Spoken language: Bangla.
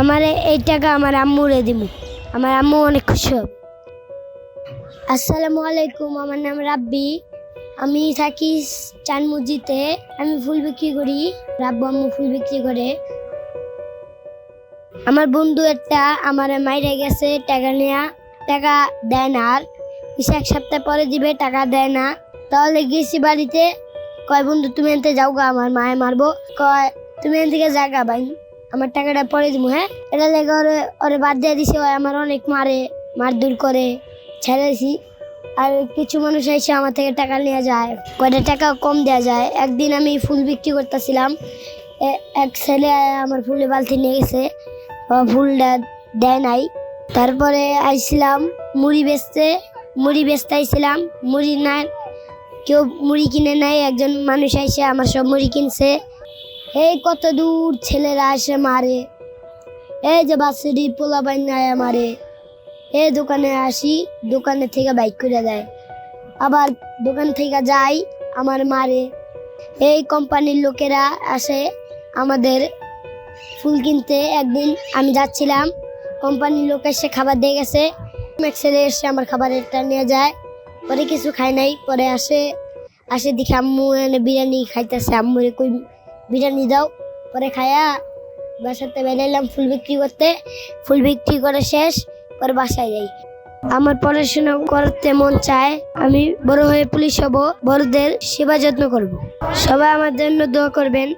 আমার এই টাকা আমার আম্মুরে দিব আমার আম্মু অনেক খুশি আসসালামু আলাইকুম, আমার নাম রাব্বি। আমি থাকি চানমুজিতে আমি ফুল বিক্রি করি। রাব্বু আম্মু ফুল বিক্রি করে। আমার বন্ধু একটা আমার মাইরে গেছে টাকা নেয়া। টাকা দেয় না আর। পিছে এক সপ্তাহ পরে দিবে, টাকা দেয় না। তাহলে গেছি বাড়িতে। কয়, বন্ধু, তুমি এনতে যাও গা, আমার মায়ে মারবো। কয়, তুমি এন থেকে জাগা ভাই। আমার টাকাটা পরে দিব হ্যাঁ? এটা লেগে ওরে ওরে বাদ দিয়ে দিছে ও আমার অনেক মারে মারধর করে ছেড়েছি আর কিছু মানুষ এসে আমার থেকে টাকা নেওয়া যায়, কয়টা টাকা কম দেওয়া যায়। একদিন আমি ফুল বিক্রি করতেছিলাম এক ছেলে আমার ফুলের বালতি নিয়ে গেছে ফুলটা দেয় নাই। তারপরে আইছিলাম, মুড়ি বেচতে মুড়ি বেচতে আইছিলাম, মুড়ি না কেউ মুড়ি কিনে নাই, একজন মানুষ আইসে আমার সব মুড়ি কিনছে। এই কত দূর ছেলেরা আসে মারে। এই যে বাসুরি পোলা বাইনায় মারে। এই দোকানে আসি, দোকানে থেকে বাইক করে দেয়। আবার দোকান থেকে যাই, আমার মারে। এই কোম্পানির লোকেরা আসে আমাদের ফুল কিনতে। একদিন আমি যাচ্ছিলাম, কোম্পানির লোক এসে খাবার দিয়ে গেছে। ছেলে এসে আমার খাবারটা নিয়ে যায়। পরে কিছু খায় নাই, পরে আসে আসে দেখি আম্মু এনে বিরিয়ানি খাইতেছে। আম্মুরে কই বিরিয়ানি দাও, পরে খায়া বাসাতে বেরাইলাম ফুল বিক্রি করতে। ফুল বিক্রি করে শেষ, পরে বাসায় যাই। আমার পড়াশোনা করতে মন চায়, আমি বড় হয়ে পুলিশ হব, বড়দের সেবা যত্ন করব। সবাই আমার জন্য দোয়া করবেন।